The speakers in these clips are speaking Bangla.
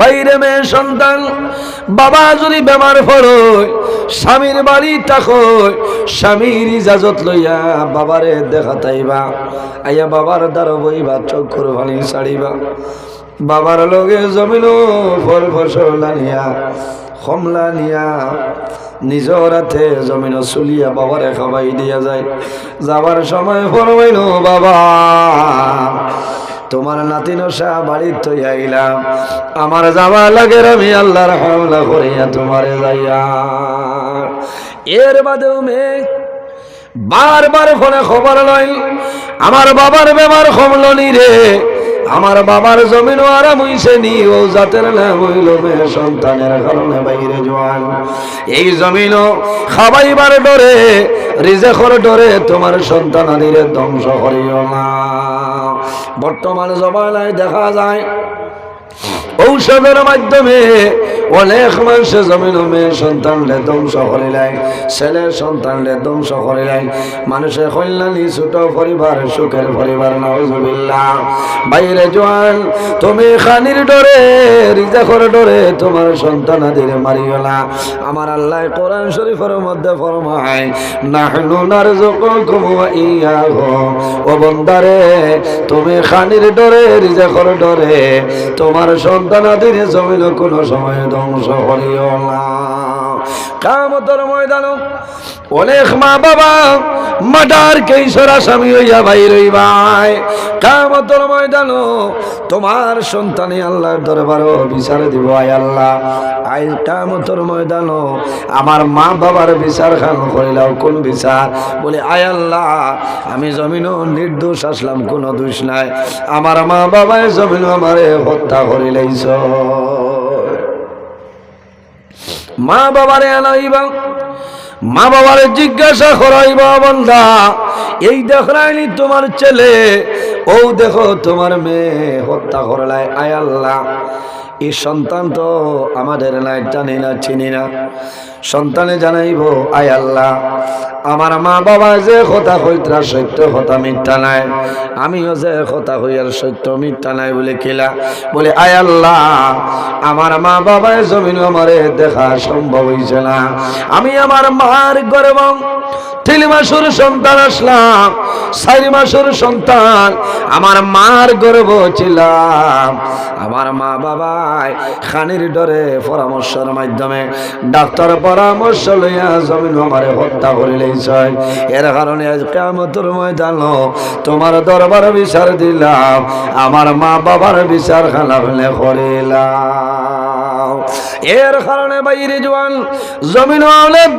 বাইরে মেয়ে সন্তান, বাবা যদি বেমার পড়য় স্বামীর বাড়ি থাকয় স্বামীর ইজাজত লইয়া বাবারে দেখা তাইবা আইয়া বাবার দ্বার বইবা, চক্ষুর ভালি ছাড়িবা। বাবার লগে জমিন ফল ফসল আনিয়া, কমলা নিয়া নিজর হাতে জমিন চুলিয়া বাবারে খাবাই দিয়া যায়। যাবার সময় ফরমাইল, বাবা তোমার নাতি নশা বাড়ির তৈ আইলাম। আমার যাওয়া লাগে আমি আল্লাহর হামলা করিয়া তোমারে যাইয়া। এর বাদেও মেঘ বারবার ফোনে খবর লই আমার বাবার বেমার কমলনি রে। আমার বাবার জমিন আরাম হইছে নি, ও জাতের নাম হইল মেয়ে সন্তানের কারণে বাইরে জোয়ান। এই জমিন খাবাইবার ডরে রিজেকর ডরে তোমার সন্তান আদিরে ধ্বংস করিও না। বর্তমান জমানায় দেখা যায় ঔষধের মাধ্যমে অনেক মানুষ জমিন মেয়ে সন্তানলে ধ্বংস করিলাই ছেলে সন্তানলে ধ্বংস করিলাই মানুষের কল্যাণী ছোট পরিবার, সুখের পরিবার নজবিল্লা বাইরে জোয়ান, তুমি খানির ডরে, রিজাখর ডরে, তোমার সন্তান আদির মারিও না। আমার আল্লাহ কোরআন শরীফের মধ্যে ফরমায়, নাহনু নারজুকুকুম ওয়া ইয়াহুম ও বন্দারে, তুমি খানির ডরে, রিজাখর ডরে, তোমার সন্তানাদের জমিন কোনো সময় ধ্বংস করিও না। কামতর ময়দান অনেক মা বাবা মাটার কেশর আসামি হইয়া ভাই রইবাই কামতর ময়দান তোমার সন্তানে আল্লাহর দরবারও বিচার দিব আয় আল্লাহ। আই কামতর ময়দান আমার মা বাবার বিচার খান করিলাও কোন বিচার? বলে, আয় আল্লাহ, আমি জমিনও নির্দোষ আসলাম, কোনো দোষ নাই। আমার মা বাবায় জমিন আমারে হত্যা করিলাইছ মা বাবারে আনাইবা, মা বাবারে জিজ্ঞাসা করাইবা বন্ধা, এই দেখরাইনি তোমার ছেলে, ও দেখো তোমার মেয়ে হত্যা করলাই আয় আল্লাহ, এই সন্তান তো আমাদের নাই, জানি না, চিনি না, সন্তানে জানাইব, আয় আল্লাহ আমার মা বাবা যে কথা হইতরা সত্য, কথা মিথ্যা নাই। আমিও যে কথা হইয়ার সত্য, মিথ্যা নাই বলে খেলা বলে, আয় আল্লাহ, আমার মা বাবায় জমিন আমারে দেখা সম্ভব হইছে না। আমি আমার মার গর্ব তিন মাসের সন্তান আসলাম, চারি মাসের সন্তান আমার মার গর্ব ছিলাম আমার মা বাবাই খানির ডরে পরামর্শের মাধ্যমে ডাক্তার পরামর্শ লইয়া জমিন আমারে হত্যা করিলেইছ এর কারণে আজ কেমতর ময়দান তোমার দরবার বিচার দিলাম, আমার মা বাবার বিচার খানা ফেলে করিলাম এর কারণে বাইরে জোয়ান জমিন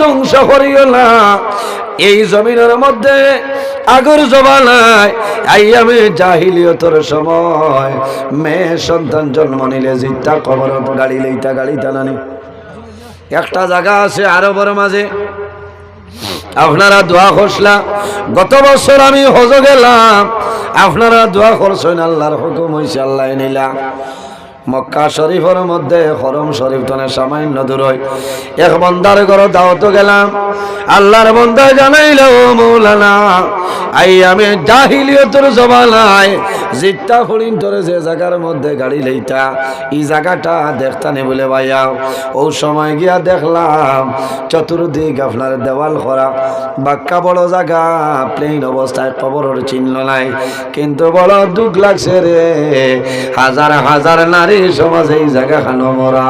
ধ্বংস করিও না। এই জমিনের মধ্যে আগর জবানায় আইয়ামে জাহিলিয়তর সময় মেয়ে সন্তান জন্ম নিলে জিতা কবর গাড়ি লইতা গাড়ি টানানি। একটা জায়গা আছে আরবের মাঝে। আপনারা দোয়া করসলা গত বছর আমি হজ গেলাম। আপনারা দোয়া করছেন, আল্লাহর হুকুম হয়েছে আল্লাহ নিলা। মক্কা শরীফের মধ্যে হরম শরীফ তনে সামান্য দূর এক বন্দার ঘর দাওয়াত গেলাম। আল্লাহর বন্দা জানাইল মৌলানা, আই আমি জাহিলিয়তর জবানায় জিত্তা ফড়িন তোরে যে জায়গার মধ্যে গাড়ি লইতা, এই জায়গাটা দেখতানি বলে ভাইয়াও ও সময় গিয়া দেখলাম, চতুর্দিক আপনার দেওয়াল করা বাক্কা বড় জায়গা প্লেন অবস্থায় কবরের চিহ্ন নাই। কিন্তু বড় দুঃখ লাগছে রে, হাজার হাজার নারী সমাজে এই জায়গা খানো মরা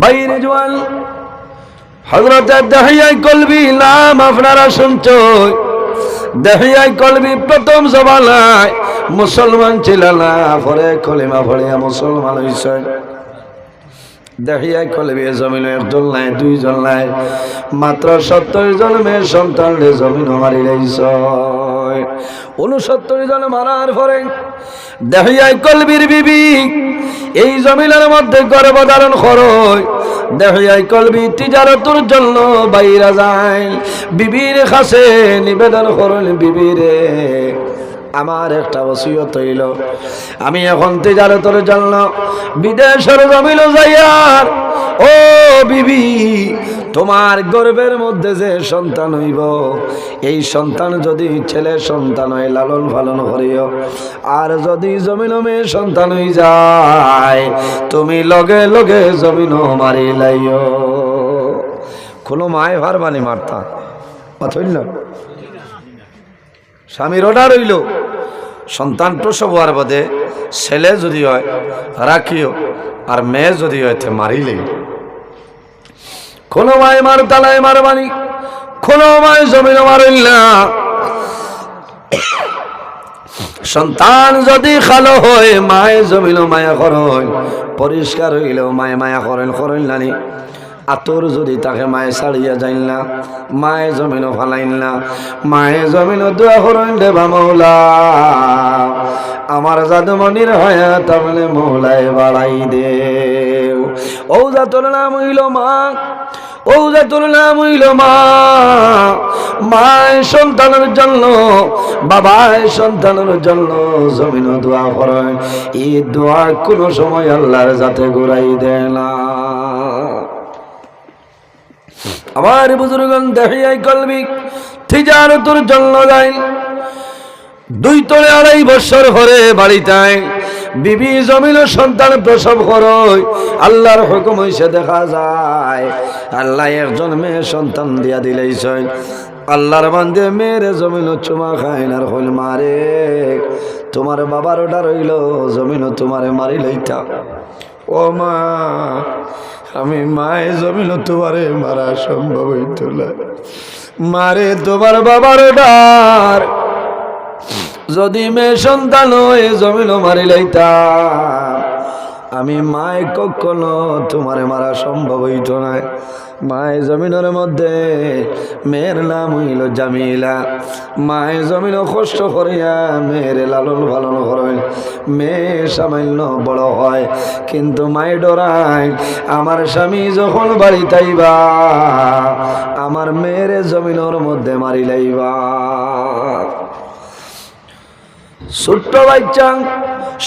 বাইরে জোয়াল হজরত দেহিয়াই কলবি নাম আপনারা শুনছ? দেহিয়াই কলবি প্রথম জবানায়। মুসলমান ছিল না পরে কলিমা ফড়িয়া মুসলমান হয়েছে দেখিয়াই কলবি জমিন একজন নাই, দুইজন নাই। মাত্র সত্তর জন মেয়ের সন্তান জমিন মারি লাইছ। উনসত্তর জন মারার পরে দেখিয়াই কলবির বিবি, এই জমিনের মধ্যে গর্ভধারণ খরচ দেখিয়াই কলবি তিজারতুর জন্য বাইরা যায়। বিবির কাছে নিবেদন করল বিবিরে। আমার একটা ওসিয়ত হইল। আমি এখন তেজারতর জন্য বিদেশের জমিল যাইয়ার ও বিবি, তোমার গর্বের মধ্যে যে সন্তান হইব, এই সন্তান যদি ছেলে সন্তান হয়, লালন পালন করিও। আর যদি জমিন মেয়ে সন্তান হই যায়, তুমি লগে লগে জমিন মারি লাইও। কোনো মায় ভার বানি মারতা না? স্বামীর অর্ডার হইল। সন্তান প্রসব হওয়ার বাদে ছেলে যদি হয়, রাখিও, আর মেয়ে যদি হয়, তে মারিলেই। কোনো মায় মার তালায় মারবানি কোনো মায় জমিন মারিল না। সন্তান যদি খালো হয়, মায়ে জমিল মায়া করল পরিষ্কার হইল মায়ে মায়া করেন করেন নানি আতর যদি তাকে মায়ে ছাড়িয়া যাইল না, মায়ে জমিন ফালাইল না, মায়ে জমিন দোয়া করেন দেবা মৌলা। আমার জাদুমনির হয়া তাহলে মৌলায় বাড়াই দে ও জাতর নাম হইল মা ও জাতুর নাম হইল মা। মায় সন্তানের জন্য বাবায় সন্তানের জন্য জমিন দোয়া করেন। এই দোয়া কোনো সময় আল্লাহর যাতে ঘুরাই দেয় না। আমার বুজুর্গন দেখিয়াই কলবি তিজারতুর জন্য যাই দুই তলে আড়াই বছর হরে বাড়িতায় বিবি জমিন সন্তান প্রসব করই আল্লাহর হুকুম হইছে দেখা যায়। আল্লাহ একজন মেয়ে সন্তান দিয়া দিলেইছেন। আল্লাহর বান্ধে মেয়েরে জমিন চুমা খাইন আর হইল মারে। তোমার বাবার ওটা রইল, জমিন তোমারে মারি লইতা ও মা আমি মায়ে জমিন তোমারে মারা সম্ভব হইত না মারে তোমার বাবার ডার। যদি মেয়ে সন্তান হয়ে জমিল মারি লাইতাম, আমি মায় কখনো তোমারে মারা সম্ভব হইত না। মায় জমিনের মধ্যে মেয়ের নাম হইল জামিলা। মায় জমিন কষ্ট করিয়া মেয়ের লালন পালন করেন। মেয়ে সামান্য বড় হয়, কিন্তু মায় ডরায়, আমার স্বামী যখন বাড়ি তাইবা, আমার মেয়ের জমিনের মধ্যে মারি লাইবা। ছোট্ট বাচ্চা,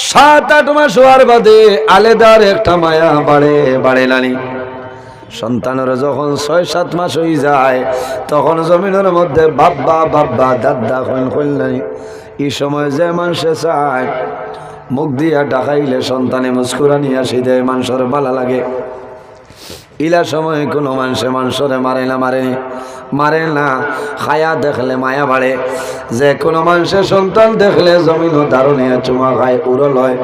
সাত আট মাস হওয়ার বাদে আলেদার একটা মায়া বাড়ে বাড়ে নানি সন্তানের যখন ছয়, সাত মাস হয়ে যায়, তখন জমিনের মধ্যে বাব্বা বাব্বা, দাদা কইন কইল নানি এই সময় যে মানুষে চায়, মুখ দিয়া ডাকাইলে সন্তানে মুস্কুরানি আসি দেয়, মানুষের ভালো লাগে। ইলা সময় কোনো মানুষে মানুষরে মারে না, মারে মারে না, খায়া দেখলে মায়া বাড়ে। যে কোনো মানুষের সন্তান দেখলে জমিন দারুণিয়া চুমা খায় উড়ল হয়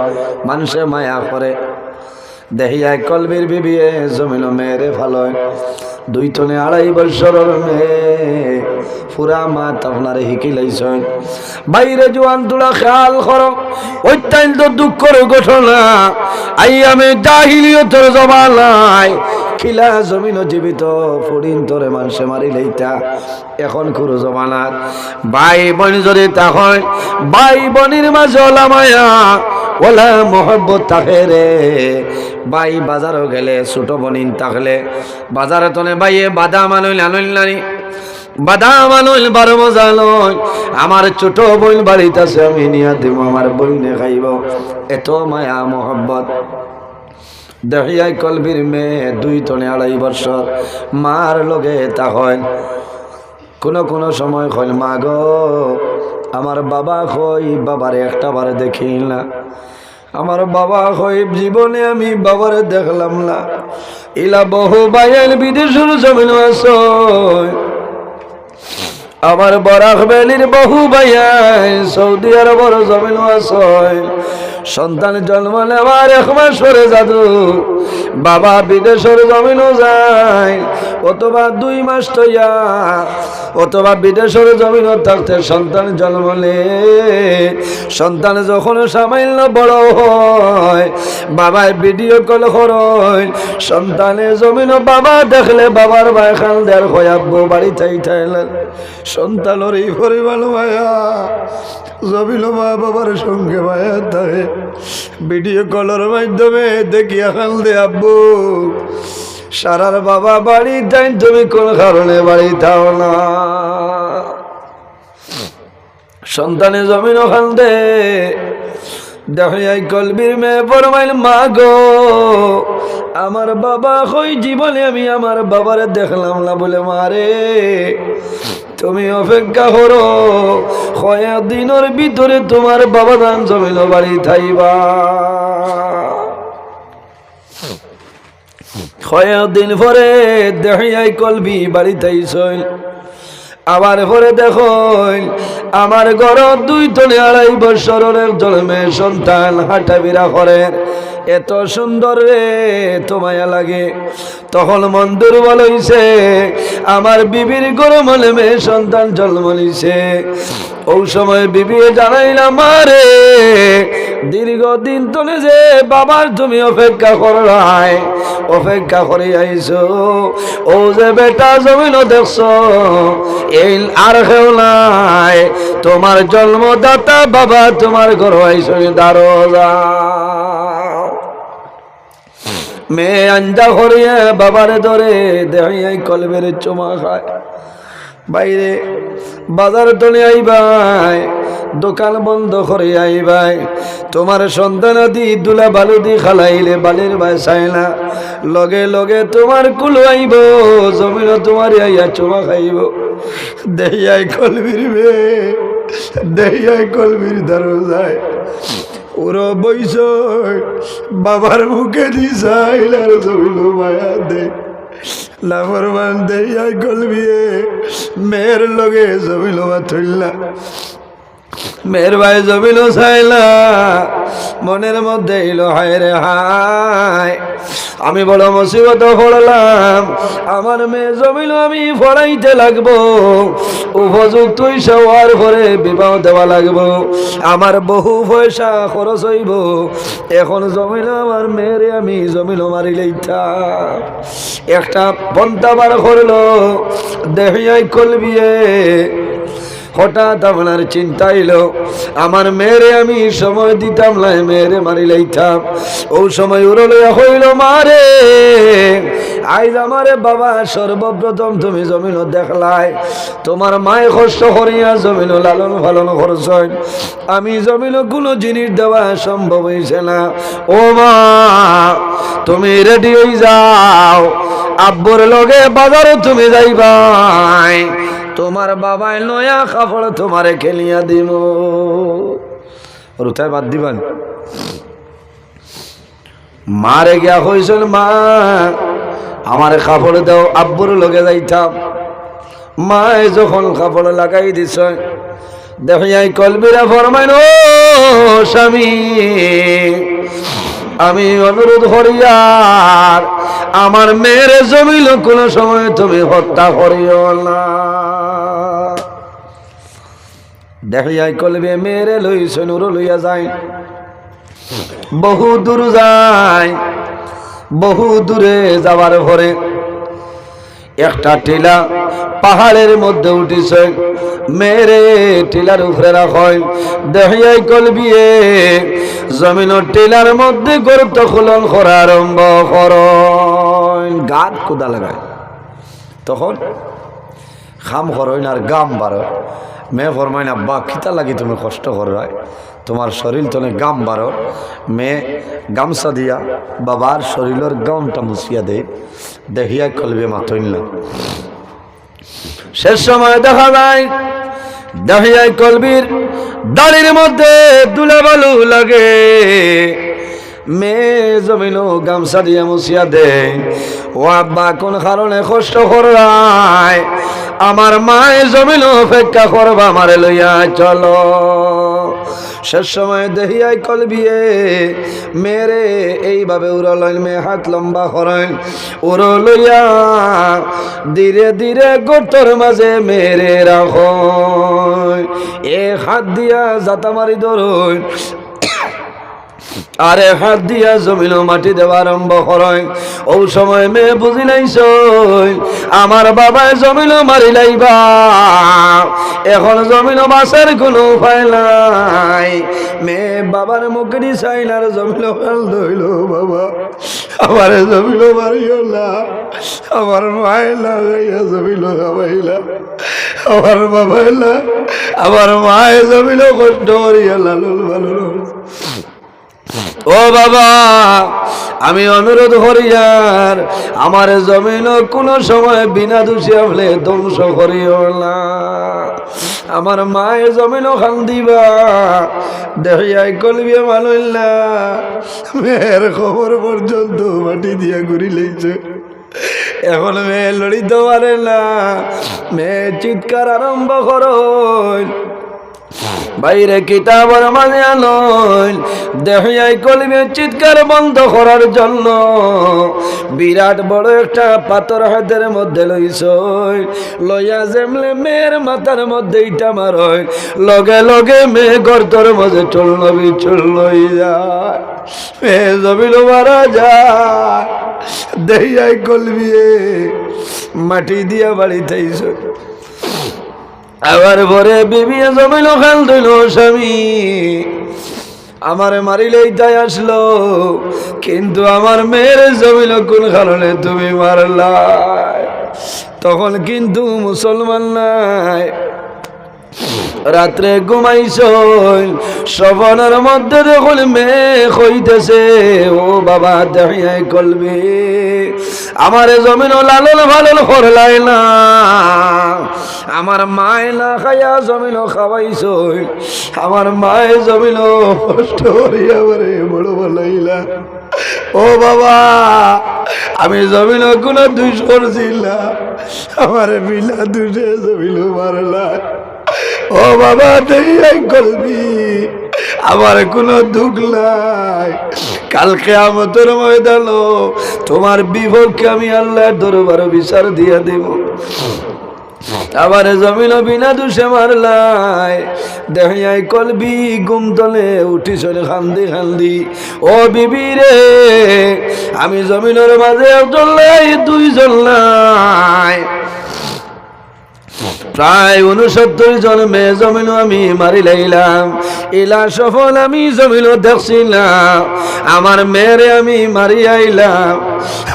মানুষে মায়া করে। দেহিয়ায় কলবির বিবিয়ে জমিন মেয়েরে ভালো দুই টনে আড়াই বছরের মেয়ে। ফুরা মাত আপনারে শিকি লাইছেন বাইরে জোয়ান তোলা খেয়াল করো, অত্যন্ত দুঃখের ঘটনা। আই আমি জাহিলিয়তের জমানায় খিলা জমিন জীবিত ফড়িন তোরে মানুষে মারি লইতা। এখন খুরো জমানার ভাই বোন যদি তা হয়, ভাই বোনের মাঝে ওলা মায়া। ওলা মোহব্বত থাকে রে। ভাই, বাজারও গেলে, ছোট বনিন থাকলে, বাজারে তনে বাইয়ে বাদাম আনইল আনইল নানি বাদাম আনইল বারো মজা আমার ছোট বোন বাড়িতে আছে, আমি নিয়া দিব, আমার বইনে খাইব। এত মায়া, মোহব্বত। দেখিয়াই কলবির মেয়ে, দুই তনে আড়াই বছর। মার লগে তা হয়। কোনো কোনো সময় কইল মা গো আমার বাবা হই বাবারে একটা বারে দেখি না। আমার বাবা হই জীবনে আমি বাবারে দেখলাম না। ইলা বহু বাইল বিদেশের জমিন আসয় আমার বরাক বেলির বহু ভাইয়াই সৌদি আরবর জমিন আসয় সন্তান জন্ম নেওয়ার এক মাস পরে জাদু। বাবা বিদেশের জমিনও যায়, অথবা দুই মাস তৈয়া অথবা বিদেশের জমিনও থাকতে সন্তান জন্ম নে সন্তান যখন সামান্য বড় হয়, বাবায় ভিডিও কল করয় সন্তানের জমিন বাবা দেখলে বাবার ভাই খান দেয়ার হয়াব্বো বাড়ি চাই থাইলেন সন্তানের এই পরিমাণ মায়া জমিন মা বাবার সঙ্গে মায়া থাকে। ভিডিও কলের মাধ্যমে দেখি খান দে আব্বু। সারার বাবা বাড়ি তাই তুমি কোন কারণে বাড়ি থাও না। সন্তানে জমিন ওখান দে দেখাই কলবির মেয়ে ফরমাইল মা গো আমার বাবা কই জীবনে আমি আমার বাবারে দেখলাম না বলে মারে তুমি অপেক্ষা করো, কয়া দিনের ভিতরে তোমার বাবা দান জমিল বাড়ি থাইবা? দিন পরে দেখাই কলবি বাড়ি থাইছইল। আবার পরে দেখো আমার ঘর দুই তলে আড়াই বছরের জন্মে সন্তান হাঁটা বিরা করে। এত সুন্দর রে, তোমায় লাগে। তখন মন দুর্বল হইছে, আমার বিবির গরমলে মেয়ে সন্তান জন্ম নিছে। ওই সময় বিবি জানাইলাম মারে দীর্ঘদিন তলে যে বাবার তুমি অপেক্ষা করাই অপেক্ষা করে আইছো। ও যে বেটা জমিন দেখছ, এই আর কেউ নাই। তোমার জন্মদাতা বাবা তোমার ঘর আইছো দারো যাও মেয়ে আঞ্জা করিয়া বাবারে ধরে দেখাই কলবের চুমা খায়। বাইরে বাজার তলে আইবাই দোকান বন্ধ করে আইবাই তোমার সন্তান দি দুলা বালু দি খালাইলে বালির বাই চাইনা লগে লগে তোমার কুলো আইব জমিন তোমার আইয়া চুমা খাইব। দেহিয়াই কলবির বে দেহিয়াই কলবির দারো যায় ওরা বইস বাবার মুখে দি চাইলার জমিল মায়া দে। মেয়ের লগে জমিল থইলা মেয়ের ভাই জমিল চাইলা মনের মধ্যে এলো, হায় রে হায়। আমি বড় মুসিবত পড়লাম আমার মেয়ে জমিল আমি পড়াইতে লাগবো। উপযুক্ত হওয়ার পরে বিবাহ দেওয়া লাগবো। আমার বহু পয়সা খরচ হইব, এখন জমিল আমার মেয়েরে আমি জমিল মারিলেই থাক একটা পন্থা বার করল দেহিয়াই কলবিয়ে হঠাৎ আপনার চিন্তা এলো, আমার মেয়েরে আমি সময় দিতাম না, মেয়েরে মারি লাইতাম। ও সময় উড়লিয়া হইল মারে আইজ আমারে বাবা, সর্বপ্রথম তুমি জমিন দেখলাই। তোমার মায়ে কষ্ট করিয়া জমিন লালন পালন করছ আমি জমিন কোনো জিনিস দেওয়া সম্ভব হয়েছে না। ও মা, তুমি রেডি হয়ে যাও। আব্বুর লগে বাজারে তুমি যাইবাই। তোমার বাবাই নয়া কাপড় তোমারে খেলিয়া দিব রুথায় বাদ দিবেন। মারে গিয়া হয়েছিল মা, আমার কাপড় দাও, আব্বুর লগে যাইতাম। মায় যখন কাপড় লাগাই দিছ দেখাই কলবিরা ফরমাইন স্বামী, আমি অনুরোধ করিয়ার আমার মেয়ের জমিল কোনো সময় তুমি হত্যা করিও না। দেখিয়াই কলবে মেয়েরে লইছ নুর লইয়া যায়। বহু দূর যায়, বহু দূরে যাবার পরে একটা টিলা পাহাড়ের মধ্যে উঠিছে, মেরে টিলার উপরে রাখয় দেহিয়াই কলবিয়ে জমিনের টিলার মধ্যে গর্ত খুলন করা আরম্ভ কর। গাত কোদা লাগায়। তখন খাম করইন আর গাম বারো। মেয়ে ফরমাইন, আব্বা, খিতা লাগি তুমি কষ্ট করায় তোমার শরীর তলে গাম বারো। মেয়ে গামছা দিয়া বাবার শরীরের গামটা মুছিয়া দেয় দেখিয়া কলবে মাথইন না। শেষ সময় দেখা যায় দেখিয়াই কলবির দাড়ির মধ্যে দুলে বালু লাগে। মেয়ে জমিন গামছা দিয়ে মুছিয়া দে। ও আব্বা, কোন কারণে কষ্ট করায় আমার মায়ে জমিন অপেক্ষা করবা আমারে লইয়া চলো। শেষ সময় দেহিয়াই কলবিয়ে মেরে এইভাবে উড়ালেন মেয়ে, হাত লম্বা করেন উড়ো লইয়া ধীরে ধীরে গোটর মাঝে মেরে রাখ এ হাত দিয়া জাতা মারি ধরুন আরে হাত দিয়া জমিল মাটি দেওয়া আরম্ভ করেন। ও সময় মেয়ে বুঝি নাইছ আমার বাবায় জমিল মারি লাইবা এখন জমিল বাসের কোনো উপায় নাই। মেয়ে বাবার মুখে চাইলার জমিল ফেল ধইল বাবা। আমার জমিল মারিও না। আমার মায় লাগাইয়া জমিল খাবাইলা আমার বাবা এলা আমার মায়ে জমিল কষ্ট করিয়া লালন লালন ও বাবা, আমি অনুরোধ করিয়ার আমার জমিন কোনো সময় বিনা দোষী হলে ধ্বংস করিও না। আমার মায়ের জমিন খান দিবা। দেখিয়াই কলবি মানইলা মেয়ের খবর পর্যন্ত মাটি দিয়া ঘুরি লইছে। এখন মেয়ে লড়িতে পারে না। মেয়ে চিৎকার আরম্ভ করো। বাইরে কিতাবের মাঝে আনল দেহিয়াই কলিমে চিৎকার বন্ধ করার জন্য বিরাট বড় একটা পাথর হাতের মধ্যে লইস লইয়া যেমলে মেয়ের মাথার মধ্যে ইটা মারয়, লগে লগে মেয়ে গর্তর মাঝে চল নবী চল লই যায় জমিল মারা যায়। দেহিয়াই মাটি দিয়া বাড়িতেইছ আবার পরে বিবি জমিল খাল ধইল স্বামী। আমার মারিলেই তাই আসলো, কিন্তু আমার মেয়ের জমিল কোন কারণে তুমি মারলা তখন কিন্তু মুসলমান নাই। রাত্রে ঘুমাইছ সবনের মধ্যে দেখুন মেয়ে হইতেছে। ও বাবা দেখাই কলবে। আমার জমিন লালন ভালন করলাই না। আমার মায় না খাইয়া জমিন খাওয়াইছ। আমার মায়ে জমিন কষ্ট করিয়া বড় বলাইলা ও বাবা, আমি জমিন কোনো দুষ করছিলাম আমার মিলা দুষে জমিন মারলা। ও বাবা দেখাই করবি। আমার কোনো দুঃখ নাই। কালকে আমাদের ময়দান তোমার বিভক্তি আমি আল্লাহর দরবার বিচার দিয়া দেব। আবার জমিন বিনা দুষে মারলাই। দেখাই কলবি গুম তলে, উঠি চলে খান্দি খান্দি। ও বিবি রে, আমি জমিনের মাঝে একজন নাই, দুইজন প্রায় উনসত্তর জন মেয়ে জমিন আমি মারি লাইলাম। ইলা সফল আমি জমিন দেখছিলাম। আমার মেয়েরে আমি মারি আইলাম।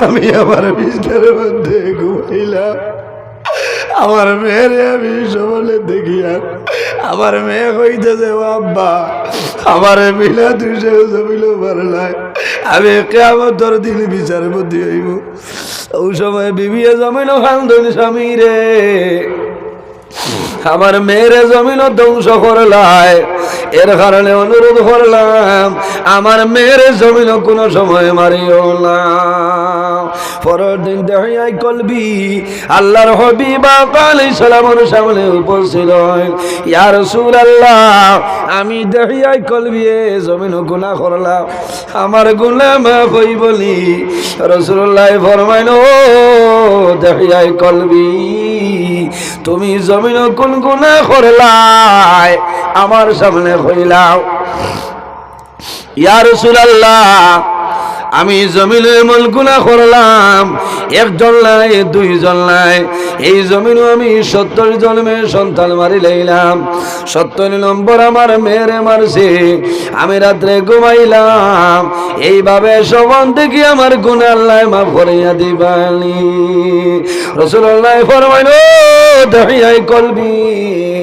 আমি আমার বিছনার মধ্যে ঘুমাইলাম। আমার মেয়েরে আমি সবলে দেখিয়া আমার মেয়ে হইতেছে আব্বা, আমার মিলা দুইশে জমিল মারলাই। আমি কেমন দিন মধ্যে হইব। ওই সময় বিবিয়ে জমিন খান স্বামী রে। আমার মেয়ের জমিন ধ্বংস করলায় এর কারণে অনুরোধ করলাম, আমার মেয়ের জমিন কোনো সময় মারিও না। পরের দিন দেখাই কলবি। আল্লাহর হবিবা কালি সালামর সামনে উপস্থিত হয় ইয়ার সুর আল্লাহ আমি দেখাই কলবি জমিন গুণা করলাম। আমার গুণা মাফ হই বলি। রসুল্লাহ ফরমাইন ও দেখাই কলবি, তুমি জমিন কোন গুণা করলাই? আমার সামনে হইলাও। ইয়ার আল্লাহ আমি জমিন এমন গুণা করলাম। একজন নাই, দুইজন নাই। এই জমিনও আমি সত্তর জন মেয়ে সন্তান মারি লাইলাম সত্তর নম্বর আমার মেয়েরে মারছে। আমি রাত্রে ঘুমাইলাম। এইভাবে সবন দেখি আমার গুণা আল্লাহ মাফ করিয়া দিবানি। রসুল্লাহ ফরমাইল দেখাই কলবি।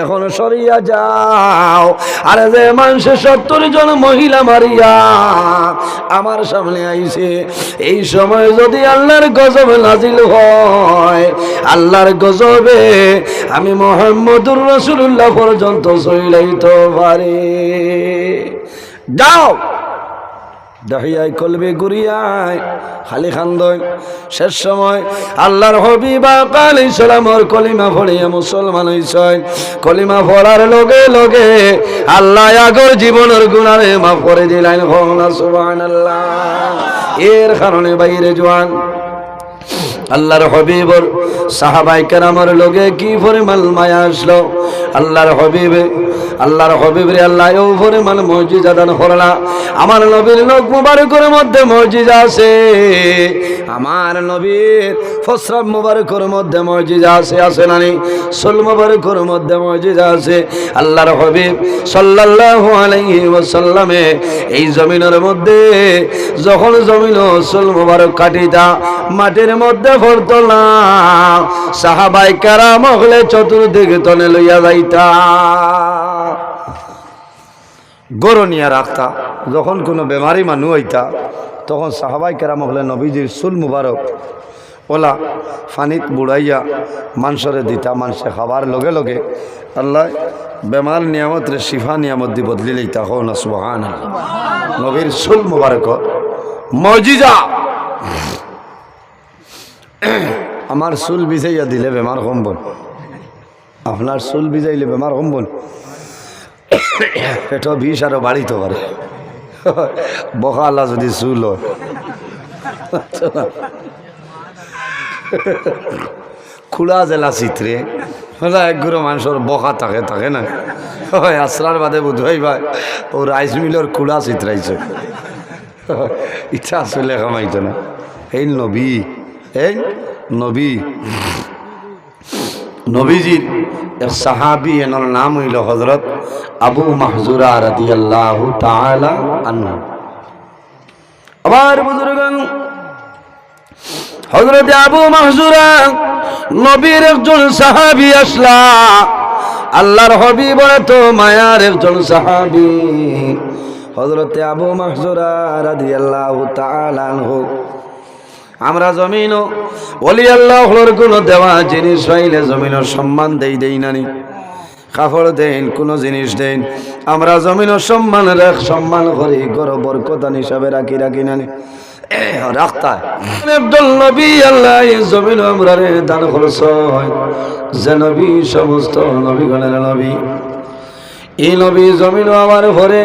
এখন সরিয়া যাও। আরে যে মানুষের সত্তর জন মহিলা মারিয়া আমার সামনে আইছে, এই সময় যদি আল্লাহর গজব নাজিল হয়, আল্লাহর গজবে আমি মোহাম্মদুর রসুল্লাহ পর্যন্ত চইলাইতে পারে। যাও। দাহিয়াই কলবে গুরিয়ায়, খালি খান্দন শেষ সময় আল্লাহর হবিবা কালি সালামর কলিমা ফড়িয়া মুসলমান হইছেন কলিমা ফড়ার লগে লগে আল্লাহ আগর জীবনের গুণারে মাফ করে দিলেন ভগনা সুবহানাল্লাহ। এর কারণে বাইরে জোয়ান, আল্লাহর হবিবর সাহাবাই কেরামর লোকে কি পরিমাণ মায়া আসলো? আল্লাহর হবিবে আল্লাহর হবিবরে আল্লাহ ও পরিমাণ মসজিদা দান করলা আমার নবীর লোক মুবারকের মধ্যে মসজিদ আছে। আমার নবীর ফসরাব মুবারকের মধ্যে মসজিদ আছে আছে নানি সোল মুবারকের মধ্যে মসজিদ আছে। আল্লাহর হবিব সাল্লাল্লাহু আলাইহি ওয়াসাল্লামে এই জমিনের মধ্যে যখন জমিন সোল মুবারক কাটিতা, মাটির মধ্যে পড়তো না। সাহাবাই কারা মহলে চতুর্দিকে তনে লইয়া যাইতা। গরু নিয়ে রাখতা, যখন কোনো বেমারি মানুষ হইতা, তখন সাহাবাই কেরাম হলে নবীজির সুল মুবারক, ওলা ফানিত বুড়াইয়া মাংসরে দিতা মাংসে খাবার লগে লগে, আল্লাহ বেমার নিয়ামত রে শিফা নিয়ামত দি বদলি লইতা হো না সুহান নবীর সুল মুবারক মজিজা! আমার চুল বিজাইয়া দিলে বেমার কমবন আপনার চুল বিজাইলে বেমার কমবন পেট বিষ আরও বাড়িতে পারে। বকা আল্লাহ যদি চুল হয়। খুলা জেলা চিত্রে। হলা একগুলো মানুষের বকা থাকে থাকে না? হয়, আশ্রার বাদে বুধবাই ভাই, ও রাইস মিলের খুলা চিত্রাইছে। ইচ্ছা আসলে কামাইতো না। এই নবী এই নবী, নবীজির এক সাহাবি এনার নাম হইল হজরত আবু মাহজুরা রাদি আল্লাহ আনহু। আবার বুজুর্গান হজরত আবু মাহজুরা নবীর একজন সাহাবি আসলা। আল্লাহর হবি বলে তো মায়ার একজন সাহাবি। হজরতে আবু মাহজুরা রাদি আল্লাহ আনহু। আমরা জমিন বলি আল্লাহর কোনো দেওয়া জিনিস হইলে জমিনের সম্মান দেই দেই নানি কাপড় দেন, কোনো জিনিস দেন, আমরা জমিনের সম্মান রাখ, সম্মান করি, গরো বরকতান হিসাবে রাখি রাখি নানি নবী আল্লাহ নবী, সমস্ত নবী। নবী জমিন আমার ঘরে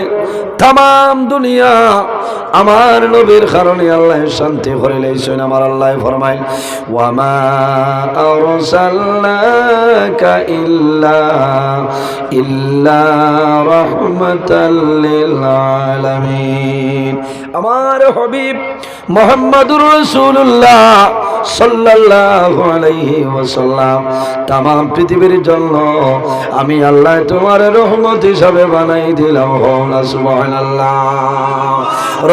তাম দুনিয়া আমার নবীর কারণে আল্লাহ শান্তি করে লাইছেন আমার আল্লাহ ফরমাই ওয়ামা আরসালনাকা ইল্লা আমার হাবিব মুহাম্মাদুর রাসূলুল্লাহ সাল্লাল্লাহু আলাইহি ওয়াসাল্লাম তাম পৃথিবীর জন্য আমি আল্লাহ তোমার রহমত হিসাবে বানাই দিলাম হওয়া সুবহানাল্লাহ।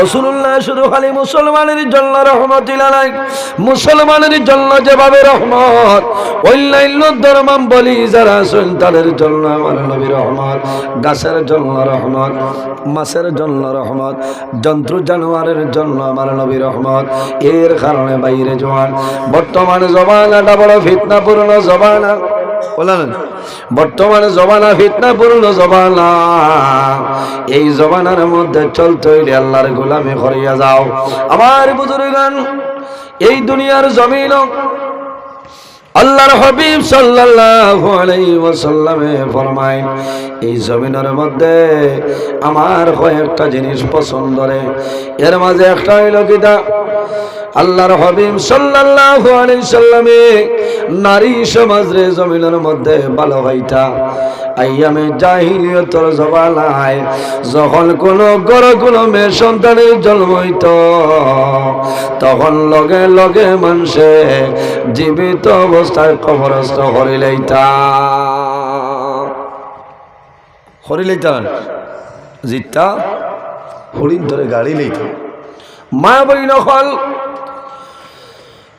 রসুল্লাহ শুধু খালি মুসলমানের জন্য রহমত নাই মুসলমানের জন্য যেভাবে রহমত, অন্যান্য ধর্মাম বলি যারা আছেন তাদের জন্য আমার নবী রহমত, গাছের জন্য রহমত, মাছের জন্য রহমত, জন্তু জানোয়ারের জন্য আমার নবী রহমত। এর কারণে বাইরে জোয়ান বর্তমানে জবানাটা বড় ফিতনাপূর্ণ জবানা বললেন, বর্তমানে জবানা ফিতনাপূর্ণ জবানা এই জবানার মধ্যে চলতে হইলে আল্লাহর গোলামে করিয়া যাও। আমার বুজুর্গান, এই দুনিয়ার জমিন আল্লাহর হবিব সাল্লাল্লাহু আলাইহি এই জমিনের মধ্যে আমার কয়েকটা জিনিস পছন্দ রে। এর মাঝে একটা হইল কিতা আল্লাহর হবিব সাল্লাল্লাহু আলাইহি সাল্লামে নারী সমাজ রে জমিনের মধ্যে ভালো হইতা আইয়ামে জাহিলিয়তর জবালায় যখন কোন গড় কোন মেয়ে সন্তানের জন্ম হইত, তখন লগে লগে মানুষে জীবিত অবস্থায় কবরস্থ করিলেইতা করিলেইতা জিতা হরিণ ধরে গাড়ি লইতা। মা বই নকল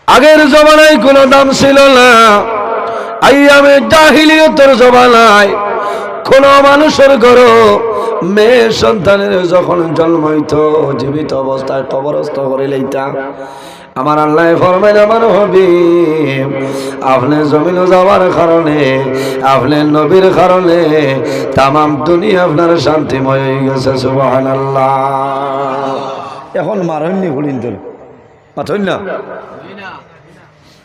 আগের জমানায় কোনো দাম ছিল না। আইয়ামে জাহিলিয়তের জমানায় কোন মানুষের ঘর মেয়ে সন্তানের যখন জন্ম হইত, জীবিত অবস্থায় কবরস্থ করে লইতা আমার আল্লাহ ফরমাইল, আমার হবি, আপনি জমিন যাওয়ার কারণে, আপনি নবীর কারণে তামাম দুনিয়া আপনার শান্তিময় হয়ে গেছে সুবাহান আল্লাহ এখন মারেননি হলিন তোর মাথন না?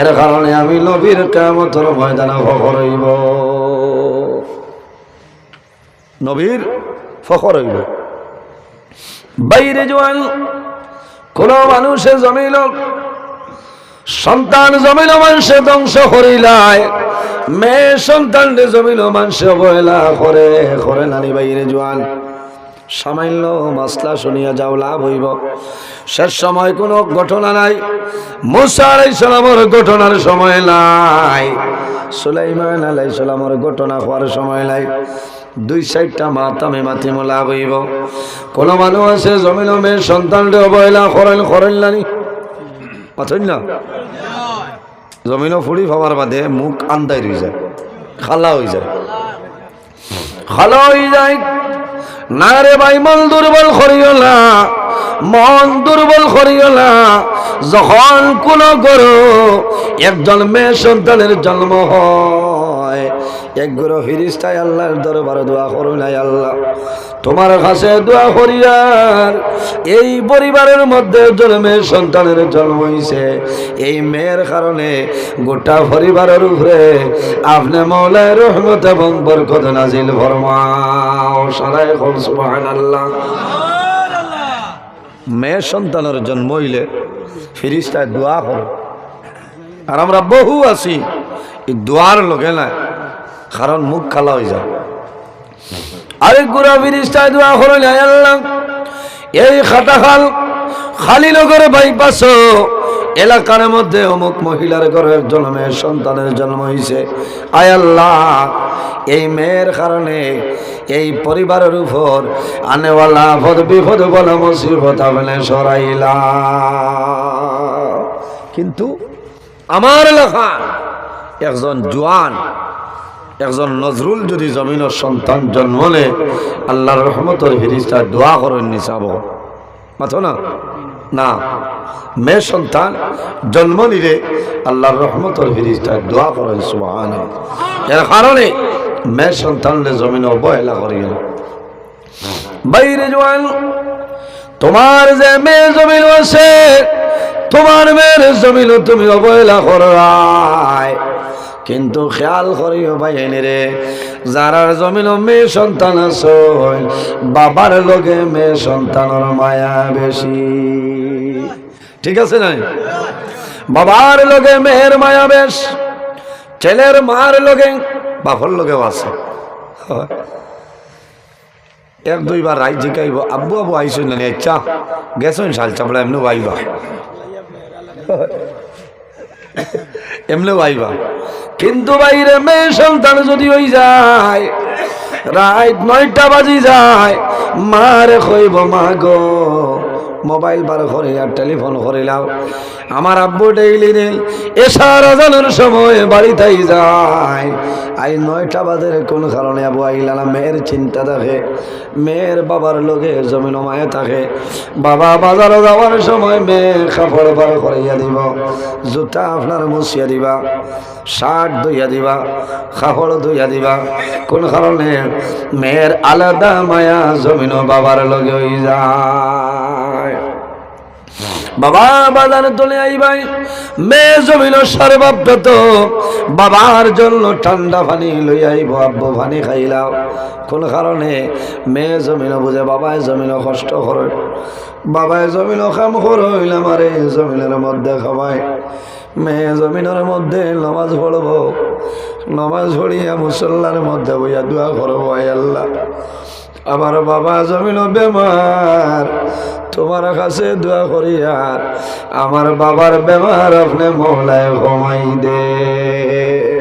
এর কারণে আমি নবীর কামতর ময়দান ফখর হইব। নবীর ফখর হইব। বাইরে জোয়ান, কোন মানুষে জমিল সন্তান জমিল মানুষে ধ্বংস করিলায় মেয়ে সন্তান জমিল মানুষে অবহেলা করে করে নানি বাইরে জোয়ান। সামান্য মাসলা শুনিয়া যাও, লাভ হইব। শেষ সময় কোনো ঘটনা নাই। মুসা আলাই সালামর ঘটনার সময় নাই। সুলাইমান আলাই সালামর ঘটনা হওয়ার সময় নাই। দুই সাইডটা মাতামে মাতি লাভ হইব। কোনো মানুষ আছে, জমিন মেয়ের সন্তানটা অবহেলা করেন করেন নানি পাথর না? জমিনও ফুড়ি পাওয়ার বাদে মুখ আন্দাই রয়ে যায়, খালা হয়ে যায়। খালা হয়ে যায় না রে ভাই, মন দুর্বল করিও না, মন দুর্বল করিও না। যখন কোন গরু একজন মেয়ে সন্তানের জন্ম হয় এক গরু ফিরিস্তায় আল্লাহর দরবারে দোয়া করো নাই আল্লাহ। তোমার কাছে দোয়া করিয়ার এই পরিবারের মধ্যে মেয়ের সন্তানের জন্ম হয়েছে এই মেয়ের কারণে গোটা পরিবারের উপরে আপনি মৌলায় রহমত এবং বরকত নাজিল ফরমাও। সারাই খোল সুবহানাল্লাহ। মেয়ের সন্তানের জন্ম হইলে ফিরিস্তায় দোয়া করে। আর আমরা বহু আছি, এই দোয়ার লোকে না কারণ মুখ খালা হয়ে যায় আরেক গুড়া ফিরিস্তায় দোয়া নাই আল্লাহ। এই খাল খালি নগরে বাইপাস এলাকার মধ্যে অমুক মহিলার ঘরে একজন মেয়ের সন্তানের জন্ম হয়েছে আয় আল্লাহ, এই মেয়ের কারণে এই পরিবারের উপর আনেওয়ালা পদ বিপদ বলে মুসিবত আপনি সরাইলা। কিন্তু আমার লেখা একজন জোয়ান একজন নজরুল যদি জমিনের সন্তান জন্মলে আল্লাহর রহমতের ফিরিস্তা দোয়া করেন নিচাব মাথো না? না। মেয়ে সন্তান জন্ম নিলে আল্লাহর রহমতের ফিরিস্তা দোয়া করেন সুবাহান এর কারণে মেয়ে সন্তানলে জমিন অবহেলা করিও বাইরে জোয়ান, তোমার যে মেয়ে জমিন আছে, তোমার মেয়ের জমিন তুমি অবহেলা করায় কিন্তু খেয়াল করিও ভাইনি রে, যারার জমিন মেয়ে সন্তান আছে, বাবার লগে মেয়ে সন্তানের মায়া বেশি। ঠিক আছে না বাবার লগে মেয়ের মায়া বেশ, ছেলের মার লগে বাপর লগেও আছে। এক দুইবার রাই জিকাইব, আব্বু আব্বু আইসুন না চা গেছেন শাল চাপড়া এমনি আইবা। এমনি ভাইবা। কিন্তু বাইরে মেয়ে সন্তান যদি ওই যায়, রাত নয়টা বাজি যায়, মারে কইব মা গো। মোবাইল বার করে আর টেলিফোন করিলাম আমার আব্বু ডেইলি দিন এসার আজানোর সময় বাড়িতেই যায়। আই নয়টা বাজে কোন কারণে আবু আইলাম মেয়ের চিন্তা থাকে মেয়ের বাবার লোকে জমিন মায়ে থাকে। বাবা বাজারে যাওয়ার সময় মেয়ে কাপড় বার করাইয়া দিব, জুতা আপনার মুছিয়া দিবা, শার্ট ধুইয়া দিবা, কাপড় ধুইয়া দিবা। কোন কারণে মেয়ের আলাদা মায়া জমিন বাবার লগে হয়ে যায়। বাবা, বাজার তোলে আইবাই। মেয়ে জমিল সর্বপ্রত বাবার জন্য ঠান্ডা পানি লই আইব, আব্বু পানি খাইলাও কোন কারণে? মেয়ে জমিন বুঝে বাবায় জমিন কষ্ট করে। বাবায় জমিন কাম করইল আমারে জমিনের মধ্যে খাবায় মেয়ে জমিনের মধ্যে নমাজ পড়ব। নমাজ পড়িয়া মুসল্লার মধ্যে বইয়া দোয়া করব আল্লাহ। আমার বাবা জমিন বেমার, তোমার কাছে দোয়া করি আর আমার বাবার বেমার, আপনি মহলায় ঘুমাই দে।